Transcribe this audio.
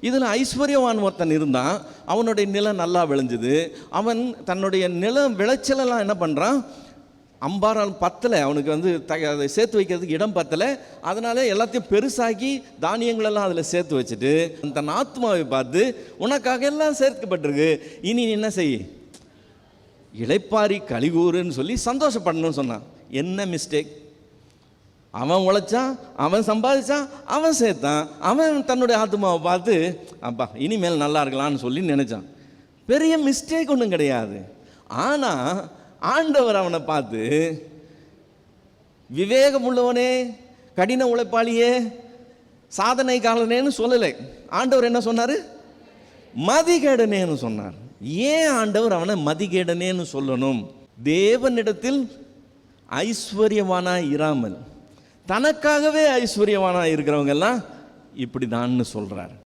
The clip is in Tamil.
இதில் ஐஸ்வர்யவான் ஒருத்தன் இருந்தான். அவனுடைய நிலம் நல்லா விளைஞ்சுது. அவன் தன்னுடைய நிலம் விளைச்சலெல்லாம் என்ன பண்ணுறான் அம்பாரால் பத்தலை. அவனுக்கு வந்து த அதை சேர்த்து வைக்கிறதுக்கு இடம் பத்தலை. அதனால எல்லாத்தையும் பெருசாக்கி தானியங்களெல்லாம் அதில் சேர்த்து வச்சுட்டு தன் ஆத்மாவை பார்த்து உனக்காக எல்லாம் சேர்க்கப்பட்டிருக்கு. இனி நீ என்ன செய்? இளைப்பாரி கலிகூறுன்னு சொல்லி சந்தோஷப்படணும்னு சொன்னான். என்ன மிஸ்டேக் அவன் உழைச்சான் அவன் சம்பாதிச்சான் அவன் சேர்த்தான் அவன் தன்னுடைய ஆத்மாவை பார்த்து அப்பா இனிமேல் நல்லா இருக்கலாம்னு சொல்லி நினச்சான். பெரிய மிஸ்டேக் ஒன்றும் கிடையாது. ஆனால் ஆண்டவர் அவனை பார்த்து விவேகம் உள்ளவனே கடின உழைப்பாளியே சாதனை காலனேன்னு சொல்லலை. ஆண்டவர் என்ன சொன்னார்? மதிகேடனேன்னு சொன்னார். ஏன் ஆண்டவர் அவனை மதிகேடனேன்னு சொல்லணும்? தேவனிடத்தில் ஐஸ்வர்யவானாய் இராமல். தனக்காகவே ஐஸ்வர்யவானாய் இருக்கிறவங்கெல்லாம் இப்படி தான்னு சொல்கிறார்